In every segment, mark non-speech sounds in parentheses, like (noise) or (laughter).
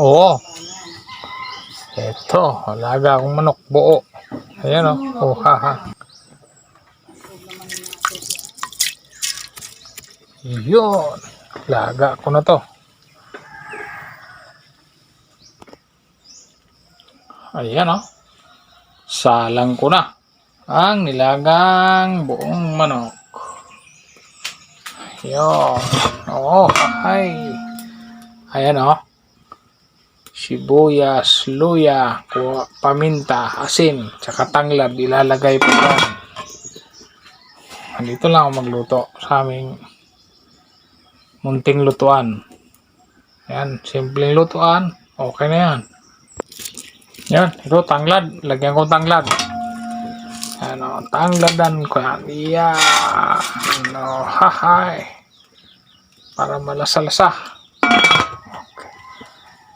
Oo. Ito, alaga akong manok, buo. Ayan o. Oh. oh, ha, ha. Yun. Alaga ko na to. Ayan o. Salang ko na. Ang nilagang buong manok. Yun. Oo, ay. Ayan o. Sibuyas, luya, paminta, asin, tsaka tanglad, ilalagay po yan. Dito lang ako magluto sa aming munting lutuan. Yan, simpleng lutuan. Okay na yan. Yan, ito tanglad. Lagyan ko tanglad. Ano, tangladan ko yan. Yan. Ano, hahay. Para malasa-lasa.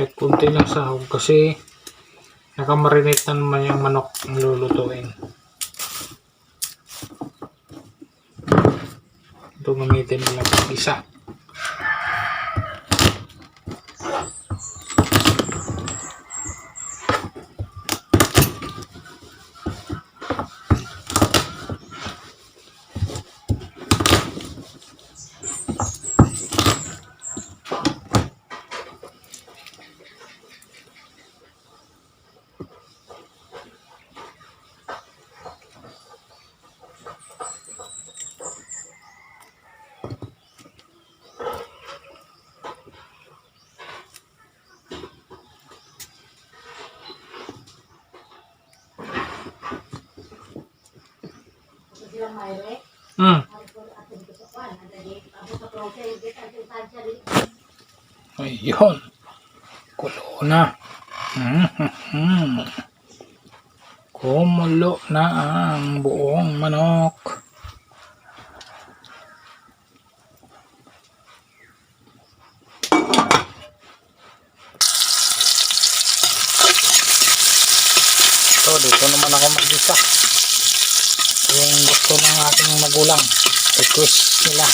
Kahit kunti lang sahog kasi nakamarinate na naman yung manok ang lulutuin. Ito nila pag isa. Hmm. Ayun. Kulo na. Mhm. Kumulo na ang buong manok. So, dito naman ako mag-isa. Yung gusto ng aking magulang. Request nila.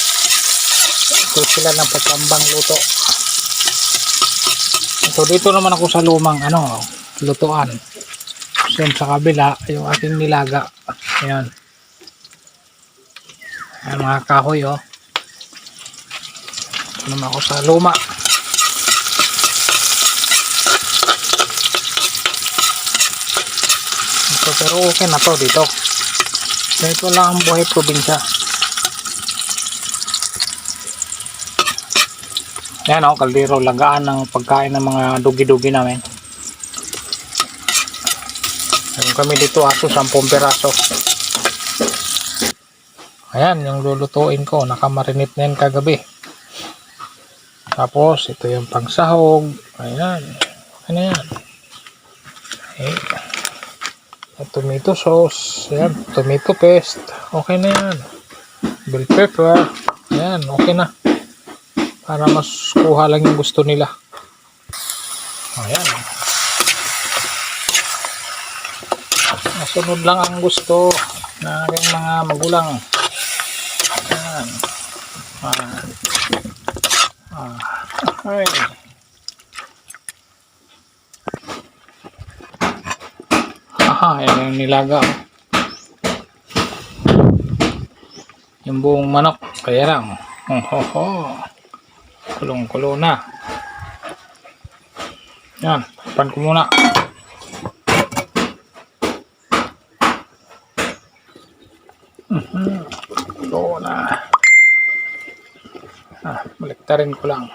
Request sila ng pagkambang luto. So dito naman ako sa lumang ano, lutuan. So sa kabila, yung ating nilaga. Ayan. Ayan mga kahoy oh. Ito naman ako sa luma. Ito, pero okay na to dito. Ito lang ang buhay probinsya. Yan o, kaldero, lagaan ng pagkain ng mga dugi-dugi namin. Meron kami dito aso, 10 peraso. Ayan, yung lulutuin ko, nakamarinate na yan kagabi. Tapos, ito yung pangsahog. Ayan, ano yan? Okay. At tomato sauce. Ayan. Tomato paste. Okay na yan. Bell pepper. Ayan. Okay na. Para mas kuha lang yung gusto nila. Ayan. Masunod lang ang gusto ng aking mga magulang. Ayan. Ah. Ah. Aha, yan yung nilaga. Yung buong manok, kaya lang. Oh, ho, ho. Kulong-kulo na. Yan, pan ko muna. Mhm. Kulo na. Ah, baliktarin ko lang.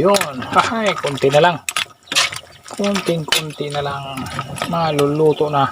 Yun. (laughs) Ay, kunti na lang. Kunting-kunti na lang. Maluluto na.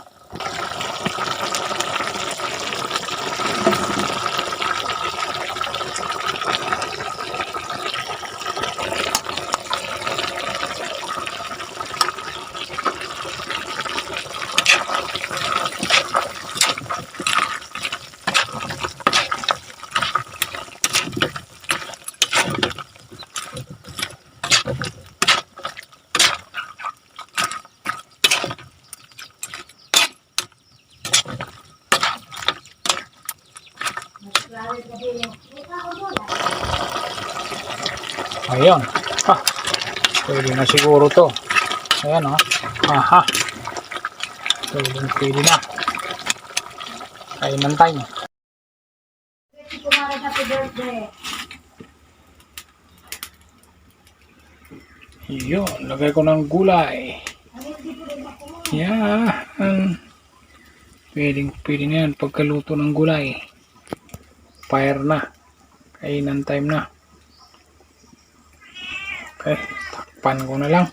Ayun. Ha. Pwede na siguro to. Ayan o. Aha. Pwede, pwede na. Kain ng time. Happy. Yun. Lagay ko ng gulay. Yan. Pwede, pwede na yan. Pagkaluto ng gulay. Fire na. Kainan time na. Okay. Takpan ko na lang.